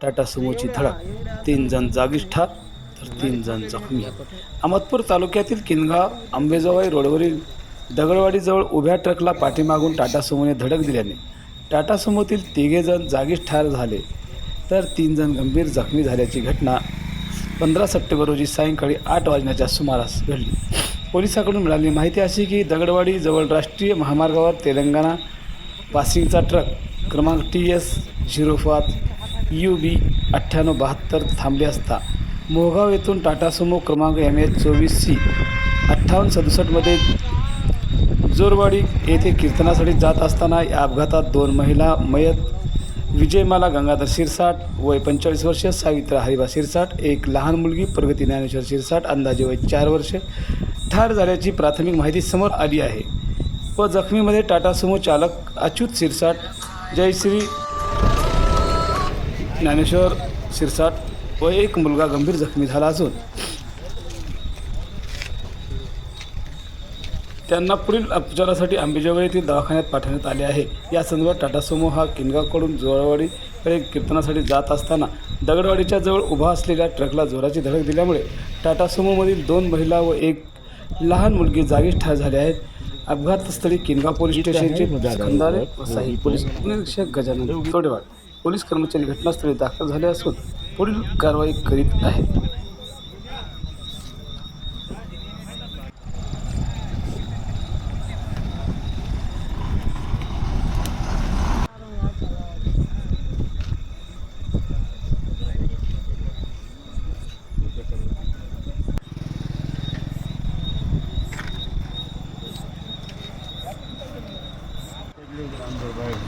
टाटा सुमोची धडक तीन जण जागीच ठार तर तीन जण जखमी. अहमदपूर तालुक्यातील किनगाव आंबेजोगाई रोडवरील दगडवाडीजवळ उभ्या ट्रकला पाठीमागून टाटा सुमोने धडक दिल्याने टाटा सुमोतील तिघे जण जागीच ठार झाले. तर तीन जण गंभीर जखमी झाल्याची घटना पंधरा सप्टेंबर रोजी सायंकाळी आठ वाजण्याच्या सुमारास घडली. पोलिसांकडून मिळाली माहिती अशी की दगडवाडीजवळ राष्ट्रीय महामार्गावर तेलंगणा पासिंगचा ट्रक क्रमांक टी एस झिरो पाच यू बी अठ्ठ्याण्णव बहात्तर थांबले असता मोहगाव येथून टाटा सुमो क्रमांक एम एच चोवीस सी अठ्ठावन्न सदुसष्टमध्ये जोरवाडी येथे कीर्तनासाठी जात असताना या अपघातात दोन महिला मयत विजयमाला गंगाधर शिरसाट वय पंचेचाळीस वर्ष सावित्रा हरिबा शिरसाट एक लहान मुलगी प्रगती ज्ञानेश्वर शिरसाट अंदाजे वय चार वर्षे. ठार झाल्याची प्राथमिक माहिती समोर आली आहे. व जखमीमध्ये टाटा सुमो चालक अच्युत शिरसाट जयश्री ज्ञानेश्वर शिरसाट व एक मुलगा गंभीर जखमी झाला असून त्यांना पुढील उपचारासाठी अंबेजोगाई येथील दवाखान्यात पाठवण्यात आले आहे. या संदर्भात टाटा सुमो हा किनगावकडून जोरावाडीकडे कीर्तनासाठी जात असताना दगडवाडीच्या जवळ उभा असलेल्या ट्रकला जोराची धडक दिल्यामुळे टाटा सुमोमधील दोन महिला व एक लहान मुलगी जागीच ठार झाले आहेत अपघातस्थळी किनगाव पोलीस स्टेशनचे खंदारे वसाई पोलीस निरीक्षक गजानन तोडेवाड पोलीस कर्मचारी घटनास्थळी दाखल झाले असून पुढील कारवाई करीत आहेत. Yıldır Andor Bayram.